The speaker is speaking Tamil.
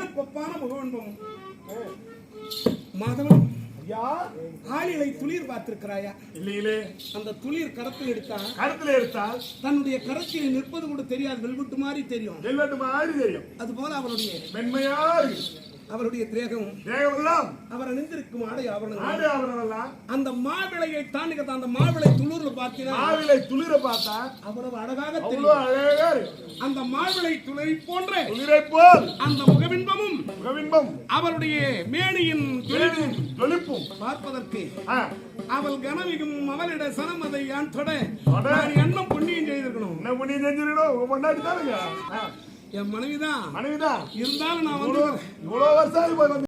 அந்த மின்னலுக்கு ஒப்பான முகவன்பம் மாதவன் ஐயா. ஆளிலை துளிர் பார்த்திருக்கிறாயா? இல்லையிலே. அந்த துளிர் கடத்தில் எடுத்தா? கருத்துல எடுத்தால் தன்னுடைய கரத்தில் நிற்பது கூட தெரியாது வெல்வெட்டு மாதிரி தெரியும். வெல்வெட்டு மாதிரி தெரியும். அது போல அவருடைய மென்மையா அவருடைய திரேகம். தேகமெல்லாம் அவர் அணிந்திருக்கும் ஆடை ஆடு அந்த மாவிளையை தாண்டி அந்த மாவிளை துளிர்ல பார்த்தீங்கன்னா மாவிலை துளிர பார்த்தா அவ்வளவு அழகாக தெரியும். அழகா இருக்கு அந்த மாவிளை துளை போன்ற துளிரை போல் அந்த முகபின்பமும் முகவின்பம் அவருடைய மேனியின் துளிரும் ஜொலிப்பும் பார்ப்பதற்கு அவள் கனவிகும் அவளிட சனம் அதை யான் தொட? எண்ணம் புண்ணியம் செய்திருக்கணும். என்ன பண்ணி செஞ்சிருக்கணும் உங்க பொண்டாட்டி தானுங்க? என் மனைவிதான். மனைவிதான். இருந்தாலும் நான் வந்து இவ்வளவு வருஷம்